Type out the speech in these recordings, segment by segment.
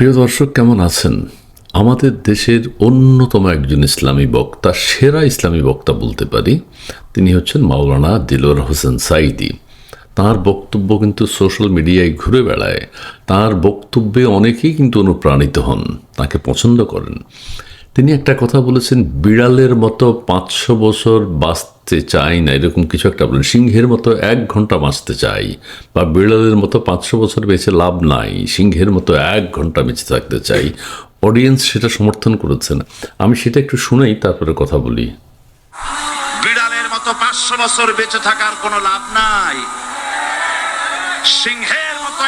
প্রিয় দর্শক, কেমন আছেন? আমাদের দেশের অন্যতম একজন ইসলামী বক্তা, সেরা ইসলামী বক্তা বলতে পারি, তিনি হচ্ছেন মাওলানা দিলোর হোসেন সাইদি তার বক্তব্য কিন্তু সোশ্যাল মিডিয়ায় ঘুরে বেড়ায়। তার বক্তব্যে অনেকেই কিন্তু অনুপ্রাণিত হন, তাকে পছন্দ করেন। তিনি একটা কথা বলেছেন, বিড়ালের মতো পাঁচশো বছর বাঁচতে চাই না, এরকম কিছু একটা বলেন। সিংহের মতো এক ঘণ্টা বাঁচতে চাই, বা বিড়ালের মতো পাঁচশো বছর বেঁচে লাভ নাই, সিংহের মতো এক ঘণ্টা বেঁচে থাকতে চাই। অডিয়েন্স সেটা সমর্থন করেছেন। আমি সেটা একটু শুনেই তারপরে কথা বলি। বিড়ালের মতো পাঁচশো বছর বেঁচে থাকার কোনো লাভ নাই। সিংহের মতো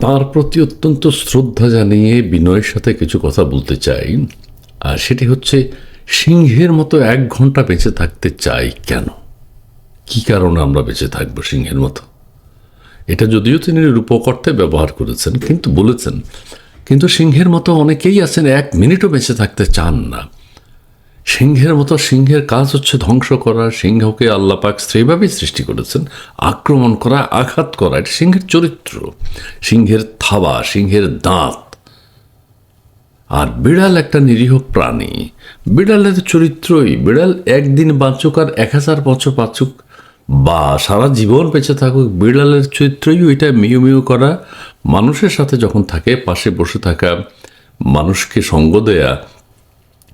তার প্রতি অত্যন্ত শ্রদ্ধা জানিয়ে বিনয়ের সাথে কিছু কথা বলতে চাই, আর সেটি হচ্ছে, সিংহের মতো এক ঘণ্টা বেঁচে থাকতে চাই কেন? কি কারণে আমরা বেঁচে থাকব সিংহের মতো? এটা যদিও তিনি রূপকর্তে ব্যবহার করেছেন, কিন্তু বলেছেন, কিন্তু সিংহের মতো অনেকেই আছেন, এক মিনিটও বেঁচে থাকতে চান না। সিংহের মতো, সিংহের কাজ হচ্ছে ধ্বংস করা, সিংহকে আল্লাপাক সেইভাবেই সৃষ্টি করেছেন, আক্রমণ করা, আঘাত করা, এটা সিংহের চরিত্র। সিংহের থাবা, সিংহের দাঁত। আর বিড়াল একটা নিরীহ প্রাণী। বিড়ালের চরিত্রই, বিড়াল একদিন বাঁচুক আর এক হাজার বছর বাঁচুক, বা সারা জীবন বেঁচে থাকুক, বিড়ালের চরিত্রই ওইটা মিউ মিউ করা। মানুষের সাথে যখন থাকে, পাশে বসে থাকা, মানুষকে সঙ্গ দেয়া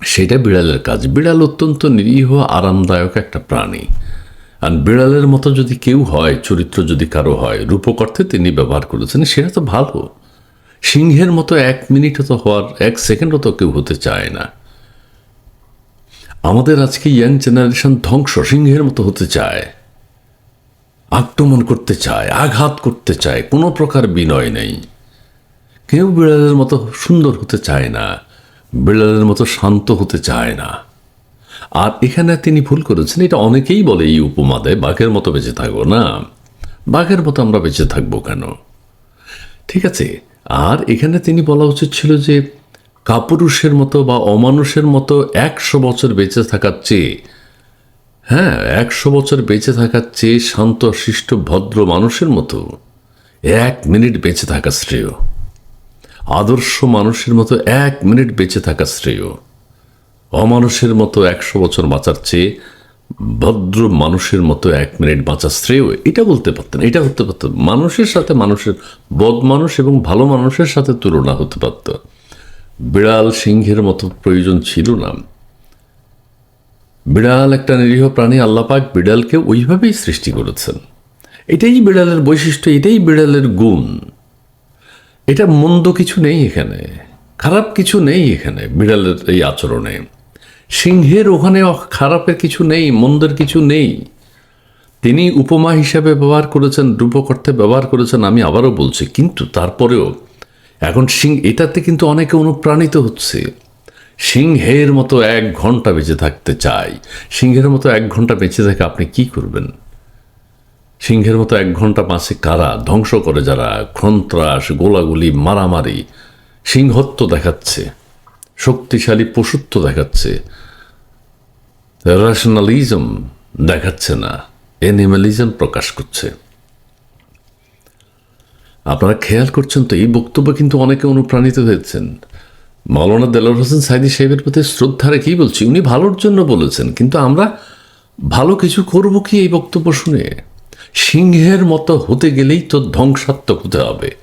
সেটা বিড়ালের কাজ। বিড়াল অত্যন্ত নিরীহ, আরামদায়ক একটা প্রাণী। আর বিড়ালের মতো যদি কেউ হয়, চরিত্র যদি কারও হয় রূপকর্থে তিনি ব্যবহার করেছেন, সেটা তো ভালো। সিংহের মতো এক মিনিটও তো হওয়ার, এক সেকেন্ডও তো কেউ হতে চায় না। আমাদের আজকে ইয়াং জেনারেশন ধ্বংস, সিংহের মতো হতে চায়। আক্রমণ করতে চায়, আঘাত করতে চায়, কোনো প্রকার বিনয় নেই। কেউ বিড়ালের মতো সুন্দর হতে চায় না। বিড়ালের মতো শান্ত হতে চায় না। আর এখানে তিনি ভুল করেছেন, এটা অনেকেই বলে এই উপমা দেয় বাঘের মতো বেঁচে থাকব না। বাঘের মতো আমরা বেঁচে থাকব কেন? ঠিক আছে, আর এখানে তিনি বলা উচিত ছিল যে, কাপুরুষের মতো বা অমানুষের মতো একশো বছর বেঁচে থাকার চেয়ে হ্যাঁ একশো বছর বেঁচে থাকার চেয়ে শান্ত, শিষ্ট, ভদ্র মানুষের মতো এক মিনিট বেঁচে থাকা শ্রেয়। আদর্শ মানুষের মতো এক মিনিট বেঁচে থাকা শ্রেয়। অমানুষের মতো একশো বছর বাঁচার চেয়ে ভদ্র মানুষের মতো এক মিনিট বাঁচা শ্রেয়। এটা বলতে পারতেন, এটা হতে পারত মানুষের সাথে মানুষের, বদ মানুষ এবং ভালো মানুষের সাথে তুলনা হতে পারত। বিড়াল সিংহের মতো প্রয়োজন ছিল না। বিড়াল একটা নিরীহ প্রাণী আল্লাপাক বিড়ালকে ওইভাবেই সৃষ্টি করেছেন। এটাই বিড়ালের বৈশিষ্ট্য, এটাই বিড়ালের গুণ। এটা মন্দ কিছু নেই এখানে। খারাপ কিছু নেই এখানে, বিড়ালের এই আচরণে। সিংহের ওখানে খারাপের কিছু নেই, মন্দের কিছু নেই। তিনি উপমা হিসাবে ব্যবহার করেছেন রূপকর্থে ব্যবহার করেছেন, আমি আবারও বলছি, কিন্তু তারপরেও এখন সিং এটাতে কিন্তু অনেকে অনুপ্রাণিত হচ্ছে। সিংহের মতো এক ঘণ্টা বেঁচে থাকতে চাই। সিংহের মতো এক ঘণ্টা বেঁচে থাকে আপনি কি করবেন? সিংহের মতো এক ঘণ্টা পাঁচে কারা ধ্বংস করে যারা সন্ত্রাস গোলাগুলি, মারামারি, সিংহত্ব দেখাচ্ছে, শক্তিশালী পশুত্ব দেখাচ্ছে রেশনালিজম দেখাচ্ছে না এনিম্যালিজম প্রকাশ করছে। আপনারা খেয়াল করছেন তো, এই বক্তব্য কিন্তু অনেকে অনুপ্রাণিত হয়েছেন। মৌলানা দেলোর হোসেন সাইদি সাহেবের প্রতি শ্রদ্ধা রেখেই বলছি, উনি ভালোর জন্য বলেছেন, কিন্তু আমরা ভালো কিছু করব কি এই বক্তব্য শুনে? সিংহের মতো হতে গেলেই তো ধ্বংসাত্মক হতে হবে।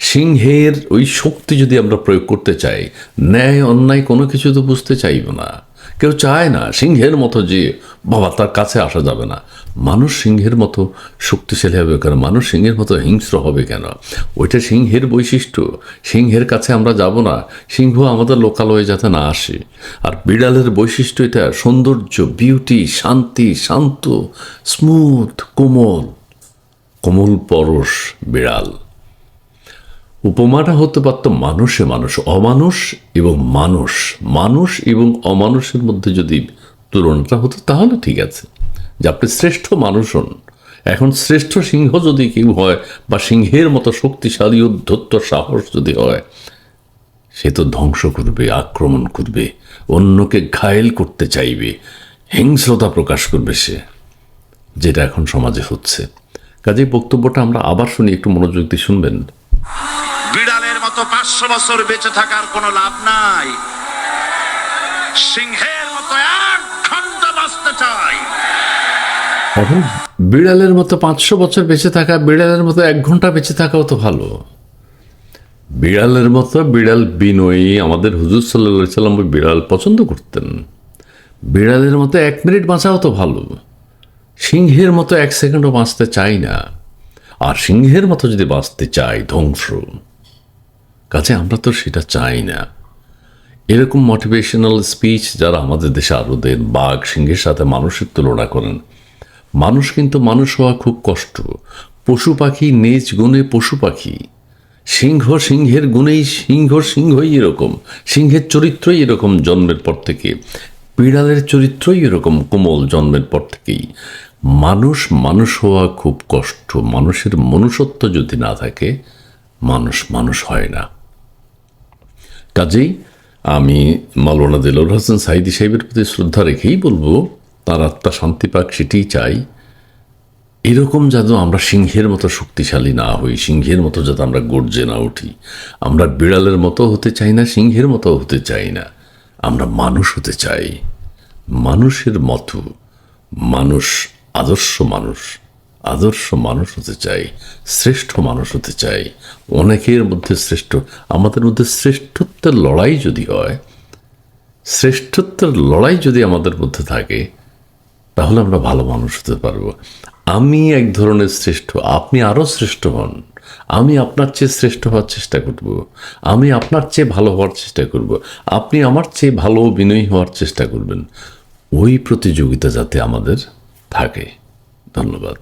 সিংহের ওই শক্তি যদি আমরা প্রয়োগ করতে চাই, ন্যায়, অন্যায় কোনো কিছু তো বুঝতে চাইব না। কেউ চায় না সিংহের মতো যে বাবা তার কাছে আসা যাবে না। মানুষ সিংহের মতো শক্তিশালী হবে কেন? মানুষ সিংহের মতো হিংস্র হবে কেন? ওইটা সিংহের বৈশিষ্ট্য। সিংহের কাছে আমরা যাব না। সিংহ আমাদের লোকালয়ে যাতে না আসে। আর বিড়ালের বৈশিষ্ট্য এটা, সৌন্দর্য বিউটি শান্তি, শান্ত স্মুথ কোমল। কোমল পরশ বিড়াল। উপমাটা হতে পারত মানুষে মানুষ, অমানুষ এবং মানুষ মানুষ এবং অমানুষের মধ্যে যদি তুলনাটা হতো তাহলে ঠিক আছে। যে আপনি শ্রেষ্ঠ মানুষ হন। এখন শ্রেষ্ঠ সিংহ যদি কেউ হয় বা সিংহের মতো শক্তিশালী উদ্ধত্ত সাহস যদি হয়, সে তো ধ্বংস করবে, আক্রমণ করবে, অন্যকে ঘায়েল করতে চাইবে, হিংস্রতা প্রকাশ করবে সে, যেটা এখন সমাজে হচ্ছে। কাজেই বক্তব্যটা আমরা আবার শুনি, একটু মনোযোগ দিয়ে শুনবেন। মতো পাঁচশো বছর বেঁচে থাকার কোনো লাভ নাই। সিংহের মতো এক ঘণ্টা বাঁচতে চাই। বিড়ালের মতো পাঁচশো বছর বেঁচে থাকা, বিড়ালের মতো এক ঘণ্টা বেঁচে থাকাও তো ভালো। বিড়ালের মতো বিড়াল বিনয়ী আমাদের হুজুর সাল্লা সাল্লাম বিড়াল পছন্দ করতেন। বিড়ালের মতো এক মিনিট বাঁচাও তো ভালো। সিংহের মতো এক সেকেন্ডও বাঁচতে চাই না। আর সিংহের মতো যদি বাঁচতে চাই, ধ্বংস। কাছে আমরা তো সেটা চাই না। এরকম মোটিভেশনাল স্পিচ যারা আমাদের দেশে আরও দেন বাঘ, সিংহের সাথে মানুষের তুলনা করেন, মানুষ কিন্তু মানুষ হওয়া খুব কষ্ট। পশু পাখি নিজ গুণে পশু পাখি। সিংহ সিংহের গুণেই সিংহ সিংহই এরকম, সিংহের চরিত্রই এরকম জন্মের পর থেকে, বিড়ালের চরিত্রই এরকম কোমল জন্মের পর থেকেই। মানুষ মানুষ হওয়া খুব কষ্ট, মানুষের মনুষ্যত্ব যদি না থাকে, মানুষ মানুষ হয় না। কাজেই আমি মাওলানা দিলর হাসান সাইদি সাহেবের প্রতি শ্রদ্ধা রেখেই বলব, তার আত্মা শান্তি পাক, সেটিই চাই। এরকম যাতে আমরা সিংহের মতো শক্তিশালী না হই, সিংহের মতো যাতে আমরা গর্জে না উঠি। আমরা বিড়ালের মতো হতে চাই না, সিংহের মতো হতে চাই না। আমরা মানুষ হতে চাই। মানুষের মতো। মানুষ, আদর্শ মানুষ। আদর্শ মানুষ হতে চাই, শ্রেষ্ঠ মানুষ হতে চাই। অনেকের মধ্যে শ্রেষ্ঠ, আমাদের মধ্যে শ্রেষ্ঠত্বের লড়াই যদি হয়, শ্রেষ্ঠত্বের লড়াই যদি আমাদের মধ্যে থাকে, তাহলে আমরা ভালো মানুষ হতে পারব। আমি এক ধরনের শ্রেষ্ঠ, আপনি আরও শ্রেষ্ঠ হন। আমি আপনার চেয়ে শ্রেষ্ঠ হওয়ার চেষ্টা করব। আমি আপনার চেয়ে ভালো হওয়ার চেষ্টা করব। আপনি আমার চেয়ে ভালো বিনয়ী হওয়ার চেষ্টা করবেন। ওই প্রতিযোগিতা যাতে আমাদের থাকে। ধন্যবাদ।